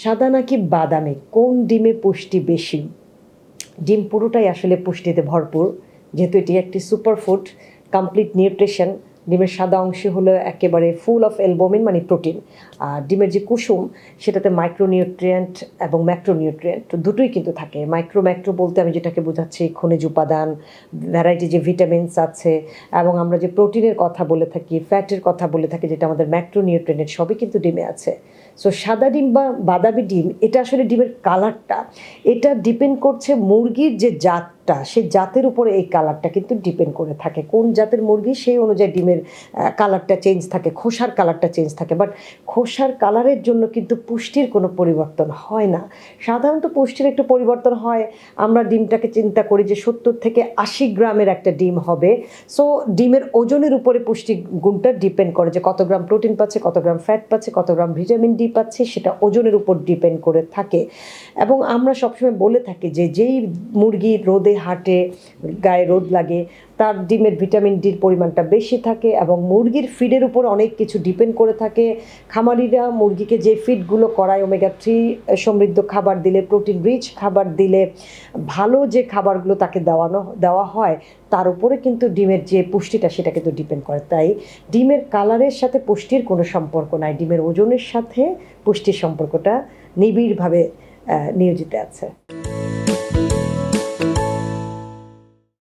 সাদা নাকি বাদামে? কোন ডিমে পুষ্টি বেশি? ডিম পুরোটাই আসলে পুষ্টিতে ভরপুর, যেহেতু এটি একটি সুপারফুড কমপ্লিট নিউট্রিশন ডিমের সাদা অংশে হলো একেবারে ফুল অফ এলবোমিন মানে প্রোটিন আর ডিমের যে কুসুম, সেটাতে মাইক্রোনিউট্রিয়েন্ট এবং ম্যাক্রোনিউট্রিয়েন্ট দুটোই কিন্তু থাকে। মাইক্রো ম্যাক্রো বলতে আমি যেটাকে বোঝাচ্ছি, খনিজ উপাদান ভ্যারাইটি যে ভিটামিনস আছে, এবং আমরা যে প্রোটিনের কথা বলে থাকি ফ্যাটের কথা বলে থাকি, যেটা আমাদের ম্যাক্রোনিউট্রিয়েন্ট সবই কিন্তু ডিমে আছে। সো সাদা ডিম বা বাদামি ডিম, এটা আসলে ডিমের কালারটা এটা ডিপেন্ড করছে মুরগির যে জাতটা সে জাতের উপরে এই কালারটা কিন্তু ডিপেন্ড করে থাকে। কোন জাতের মুরগি, সেই অনুযায়ী ডিমের কালারটা চেঞ্জ থাকে, খোসার কালারটা চেঞ্জ থাকে। বাট খোসার কালারের জন্য কিন্তু পুষ্টির কোনো পরিবর্তন হয় না। সাধারণত পুষ্টির একটু পরিবর্তন হয়। আমরা ডিমটাকে চিন্তা করি যে সত্তর থেকে আশি গ্রামের একটা ডিম হবে। সো ডিমের ওজনের উপরে পুষ্টি গুণটা ডিপেন্ড করে যে কত গ্রাম প্রোটিন পাচ্ছে, কত গ্রাম ফ্যাট পাচ্ছে, কত গ্রাম ভিটামিন ডি পাচ্ছে, সেটা ওজনের উপর ডিপেন্ড করে থাকে। এবং আমরা সবসময় বলে থাকি যে যেই মুরগি রোদে হাঁটে গায়ে রোদ লাগে, তার ডিমের ভিটামিন ডির পরিমাণটা বেশি থাকে এবং মুরগির ফিডের উপর অনেক কিছু ডিপেন্ড করে থাকে। খামারিরা মুরগিকে যে ফিডগুলো করায় ওমেগা থ্রি সমৃদ্ধ খাবার দিলে প্রোটিন রিচ খাবার দিলে, ভালো যে খাবারগুলো তাকে দেওয়ানো, দেওয়া হয়, তার উপরে কিন্তু ডিমের যে পুষ্টিটা সেটা কিন্তু ডিপেন্ড করে। তাই ডিমের কালারের সাথে পুষ্টির কোনো সম্পর্ক নাই, ডিমের ওজনের সাথে পুষ্টির সম্পর্কটা নিবিড়ভাবে নিয়োজিত আছে।